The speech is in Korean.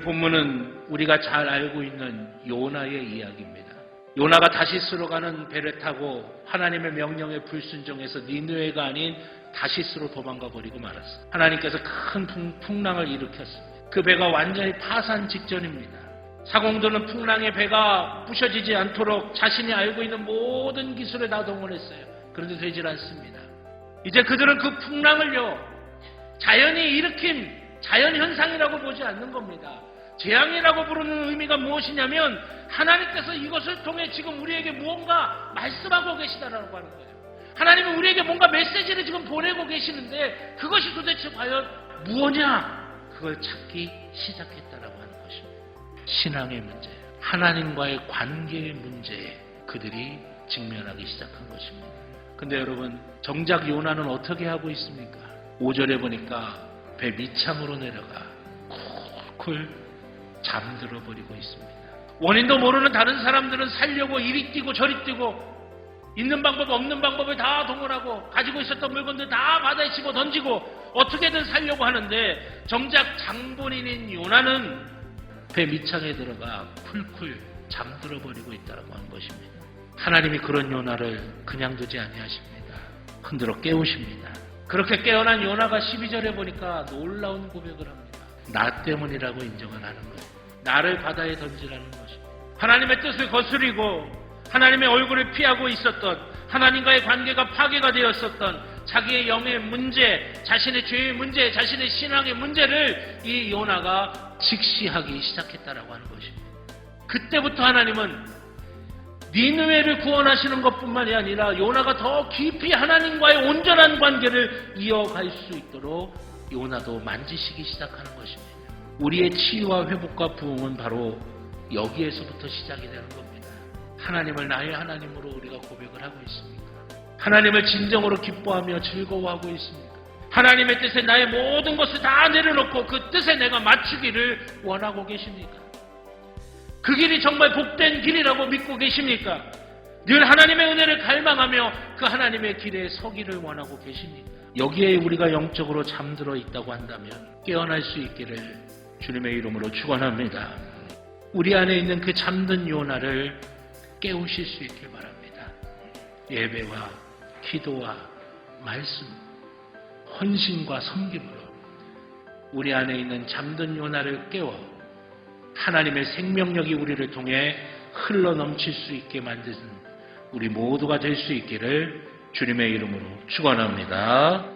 본문은 우리가 잘 알고 있는 요나의 이야기입니다. 요나가 다시스로 가는 배를 타고 하나님의 명령에 불순종해서 니느웨가 아닌 다시스로 도망가 버리고 말았어요. 하나님께서 큰 풍, 풍랑을 일으켰습니다. 그 배가 완전히 파산 직전입니다. 사공도는 풍랑의 배가 부셔지지 않도록 자신이 알고 있는 모든 기술을 다 동원했어요. 그런데 되질 않습니다. 이제 그들은 그 풍랑을요, 자연이 일으킨 자연현상이라고 보지 않는 겁니다. 재앙이라고 부르는 의미가 무엇이냐면 하나님께서 이것을 통해 지금 우리에게 무언가 말씀하고 계시다라고 하는 거예요. 하나님은 우리에게 뭔가 메시지를 지금 보내고 계시는데 그것이 도대체 과연 무엇냐? 그걸 찾기 시작했다라고 하는 것입니다. 신앙의 문제, 하나님과의 관계의 문제에 그들이 직면하기 시작한 것입니다. 근데 여러분, 정작 요나는 어떻게 하고 있습니까? 5절에 보니까 배 밑창으로 내려가 쿨쿨 잠들어 버리고 있습니다. 원인도 모르는 다른 사람들은 살려고 이리 뛰고 저리 뛰고 있는 방법 없는 방법을 다 동원하고 가지고 있었던 물건들 다 바다에 집어 던지고 어떻게든 살려고 하는데 정작 장본인인 요나는 배 밑창에 들어가 쿨쿨 잠들어 버리고 있다고 하는 것입니다. 하나님이 그런 요나를 그냥 두지 아니하십니다. 흔들어 깨우십니다. 그렇게 깨어난 요나가 12절에 보니까 놀라운 고백을 합니다. 나 때문이라고 인정을 하는 거예요. 나를 바다에 던지라는 것입니다. 하나님의 뜻을 거스리고 하나님의 얼굴을 피하고 있었던 하나님과의 관계가 파괴가 되었었던 자기의 영의 문제, 자신의 죄의 문제, 자신의 신앙의 문제를 이 요나가 직시하기 시작했다라고 하는 것입니다. 그때부터 하나님은 니느웨를 구원하시는 것뿐만이 아니라 요나가 더 깊이 하나님과의 온전한 관계를 이어갈 수 있도록 요나도 만지시기 시작하는 것입니다. 우리의 치유와 회복과 부흥은 바로 여기에서부터 시작이 되는 겁니다. 하나님을 나의 하나님으로 우리가 고백을 하고 있습니까? 하나님을 진정으로 기뻐하며 즐거워하고 있습니까? 하나님의 뜻에 나의 모든 것을 다 내려놓고 그 뜻에 내가 맞추기를 원하고 계십니까? 그 길이 정말 복된 길이라고 믿고 계십니까? 늘 하나님의 은혜를 갈망하며 그 하나님의 길에 서기를 원하고 계십니까? 여기에 우리가 영적으로 잠들어 있다고 한다면 깨어날 수 있기를 주님의 이름으로 축원합니다. 우리 안에 있는 그 잠든 요나를 깨우실 수 있길 바랍니다. 예배와 기도와 말씀, 헌신과 섬김으로 우리 안에 있는 잠든 요나를 깨워 하나님의 생명력이 우리를 통해 흘러 넘칠 수 있게 만드는 우리 모두가 될 수 있기를 주님의 이름으로 축원합니다.